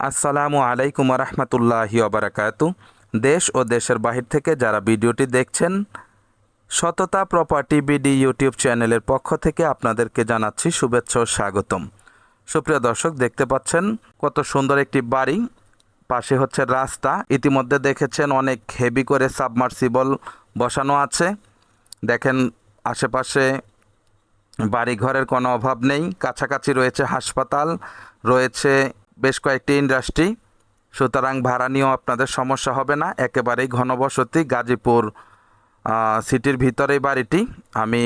আসসালামু আলাইকুম রহমতুল্লাহি অবরাকাতু দেশ ও দেশের বাহির থেকে যারা ভিডিওটি দেখছেন, সততা প্রপার্টি বিডি ইউটিউব চ্যানেলের পক্ষ থেকে আপনাদেরকে জানাচ্ছি শুভেচ্ছা ও স্বাগতম। সুপ্রিয় দর্শক, দেখতে পাচ্ছেন কত সুন্দর একটি বাড়ি। পাশে হচ্ছে রাস্তা। ইতিমধ্যে দেখেছেন অনেক হেভি করে সাবমার্সিবল বসানো আছে। দেখেন আশেপাশে বাড়িঘরের কোনো অভাব নেই। কাছাকাছি রয়েছে হাসপাতাল, রয়েছে বেশ কয়েকটি ইন্ডাস্ট্রি সুতরাং ভাড়া নিয়েও আপনাদের সমস্যা হবে না। একেবারেই ঘনবসতি গাজীপুর সিটির ভিতরেই বাড়িটি। আমি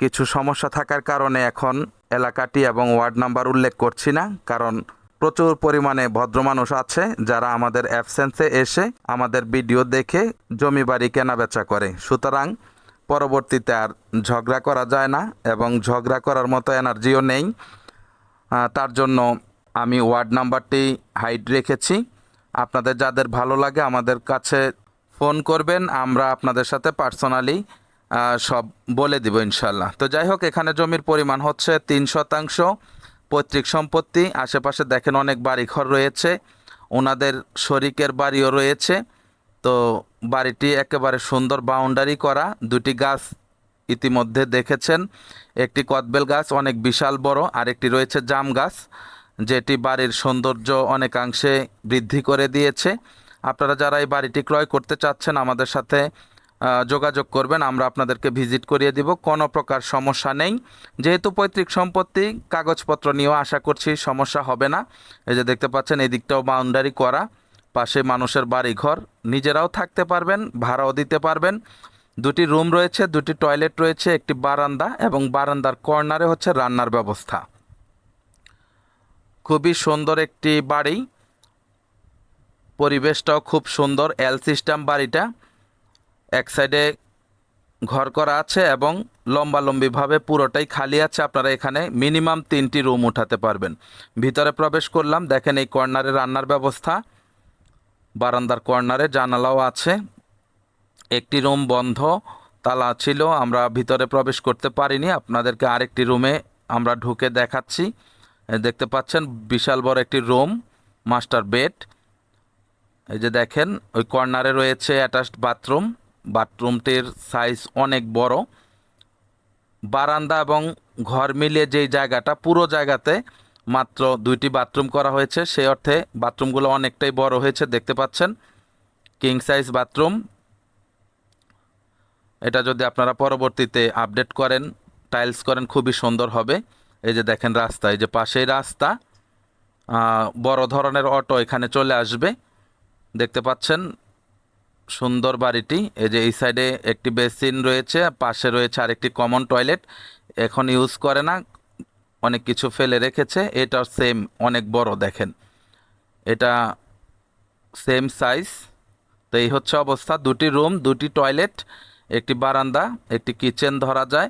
কিছু সমস্যা থাকার কারণে এখন এলাকাটি এবং ওয়ার্ড নাম্বার উল্লেখ করছি না, কারণ প্রচুর পরিমাণে ভদ্র মানুষ আছে যারা আমাদের অ্যাবসেন্সে এসে আমাদের ভিডিও দেখে জমি বাড়ি কেনাবেচা করে। সুতরাং পরবর্তীতে আর ঝগড়া করা যায় না এবং ঝগড়া করার মতো এনার্জিও নেই। তার জন্য আমি ওয়ার্ড নাম্বারটি হাইড রেখেছি। আপনাদের যাদের ভালো লাগে আমাদের কাছে ফোন করবেন, আমরা আপনাদের সাথে পার্সোনালি সব বলে দিব ইনশাল্লাহ তো যাই হোক, এখানে জমির পরিমাণ হচ্ছে তিন শতাংশ। পৈতৃক সম্পত্তি, আশেপাশে দেখেন অনেক বাড়িঘর রয়েছে, ওনাদের শরিকের বাড়িও রয়েছে। তো বাড়িটি একেবারে সুন্দর বাউন্ডারি করা, দুটি গাছ ইতিমধ্যে দেখেছেন। একটি কদবেল গাছ, অনেক বিশাল বড় আর একটি রয়েছে জাম গাছ। যেটি বাড়ির সৌন্দর্য অনেকাংশে বৃদ্ধি করে দিয়েছে। আপনারা যারা এই বাড়িটি ক্রয় করতে চাচ্ছেন, আমাদের সাথে যোগাযোগ করবেন। আমরা আপনাদেরকে ভিজিট করিয়ে দিব। কোনো প্রকার সমস্যা নেই। যেহেতু পৈতৃক সম্পত্তি, কাগজপত্র নিয়েও আশা করছি সমস্যা হবে না। এই যে দেখতে পাচ্ছেন এই দিকটাও বাউন্ডারি করা। পাশে মানুষের বাড়ি ঘর নিজেরাও থাকতে পারবেন, ভাড়াও দিতে পারবেন। দুটি রুম রয়েছে, দুটি টয়লেট রয়েছে, একটি বারান্দা এবং বারান্দার কর্নারে হচ্ছে রান্নার ব্যবস্থা। খুবই সুন্দর একটি বাড়ি। পরিবেশটাও খুব সুন্দর এল সিস্টেম বাড়িটা। এক সাইডে ঘর করা আছে এবং লম্বালম্বিভাবে পুরোটাই খালি আছে। আপনারা এখানে মিনিমাম তিনটি রুম উঠাতে পারবেন। ভিতরে প্রবেশ করলাম, দেখেন এই কর্নারে রান্নার ব্যবস্থা। বারান্দার কর্নারে জানালাও আছে। একটি রুম বন্ধ, তালা ছিল, আমরা ভিতরে প্রবেশ করতে পারিনি। আপনাদেরকে আরেকটি রুমে আমরা ঢুকে দেখাচ্ছি। দেখতে পাচ্ছেন বিশাল বড় একটি রুম, মাস্টার বেড। এই যে দেখেন, ওই কর্নারে রয়েছে অ্যাটাচড বাথরুম। বাথরুমটির সাইজ অনেক বড়। বারান্দা এবং ঘর মিলিয়ে যেই জায়গাটা, পুরো জায়গাতে মাত্র দুইটি বাথরুম করা হয়েছে। সেই অর্থে বাথরুমগুলো অনেকটাই বড় হয়েছে, দেখতে পাচ্ছেন। King size bathroom. এটা যদি আপনারা পরবর্তীতে আপডেট করেন, টাইলস করেন, খুবই সুন্দর হবে। এই যে দেখেন রাস্তা, এই যে পাশেই রাস্তা বড় ধরনের অটো এখানে চলে আসবে। দেখতে পাচ্ছেন সুন্দর বাড়িটি। এই যে এই সাইডে একটি বেসিন রয়েছে পাশে রয়েছে আরেকটি কমন টয়লেট। এখন ইউজ করে না, অনেক কিছু ফেলে রেখেছে। এটা সেম, অনেক বড় দেখেন। এটা সেম সাইজ। তো এই হচ্ছে অবস্থা। দুটি রুম, দুটি টয়লেট, একটি বারান্দা, একটি কিচেন ধরা যায়।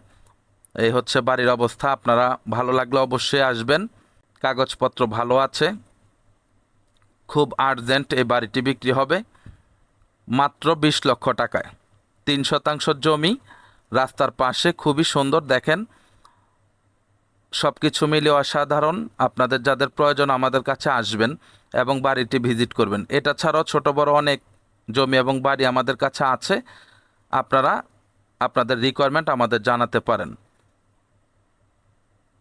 এই হচ্ছে বাড়ির অবস্থা। আপনারা ভালো লাগলে অবশ্যই আসবেন। কাগজপত্র ভালো আছে। খুব আর্জেন্ট এই বাড়িটি বিক্রি হবে। মাত্র বিশ লক্ষ টাকায়। তিন শতাংশ জমি। রাস্তার পাশে খুবই সুন্দর, দেখেন। সব কিছু মিলে অসাধারণ। আপনাদের যাদের প্রয়োজন আমাদের কাছে আসবেন এবং বাড়িটি ভিজিট করবেন। এটা ছাড়াও ছোট বড় অনেক জমি এবং বাড়ি আমাদের কাছে আছে। আপনারা আপনাদের রিকোয়ারমেন্ট আমাদের জানাতে পারেন।